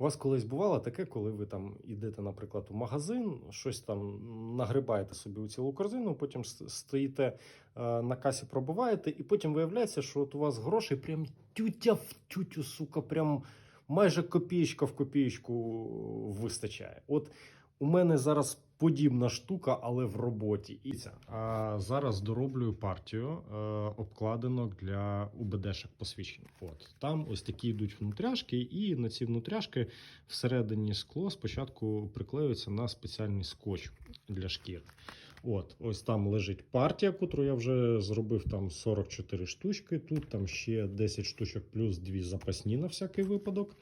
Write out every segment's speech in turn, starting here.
У вас колись бувало таке, коли ви там йдете, наприклад, у магазин, щось там нагрибаєте собі у цілу корзину, потім стоїте е, на касі, пробуваєте, і потім виявляється, що от у вас грошей прям тютя в тютю, сука, прям майже копієчка в копієчку вистачає. От у мене зараз подібна штука, але в роботі. І. А зараз дороблюю партію е, обкладинок для УБДшок посвідчень. От там ось такі йдуть внутряшки, і на ці внутряшки всередині скло спочатку приклеюється на спеціальний скотч для шкір. От, ось там лежить партія, яку я вже зробив там 44 штучки. Тут там ще 10 штучок, плюс дві запасні на всякий випадок.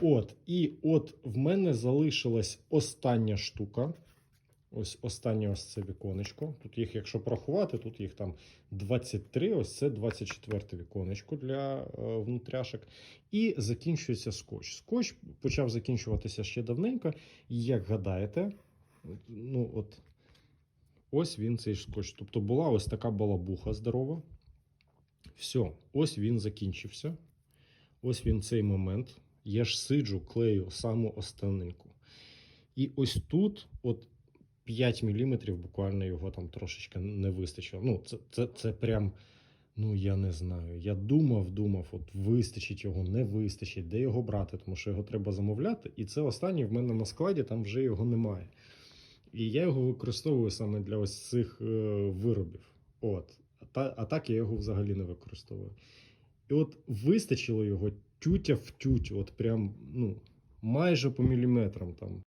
От, і от в мене залишилась остання штука. Ось останнє ось це віконечко. Тут їх, якщо порахувати, тут їх там 23, ось це 24 віконечко для е, внутряшок. І закінчується скотч. Скотч почав закінчуватися ще давненько. І як гадаєте, ну от ось він цей скотч. Тобто була ось така балабуха здорова. Все, ось він закінчився. Ось він цей момент. Я ж сиджу, клею саму останненьку. І ось тут, от 5 мм буквально його там трошечки не вистачило. Ну, це, це, це прям, ну я не знаю. Я думав, думав, от вистачить його, не вистачить, де його брати, тому що його треба замовляти. І це останнє в мене на складі, там вже його немає. І я його використовую саме для ось цих е, виробів. От. А, та, а так я його взагалі не використовую. І от вистачило його тютя в тютю, от прям, ну, майже по міліметрам там.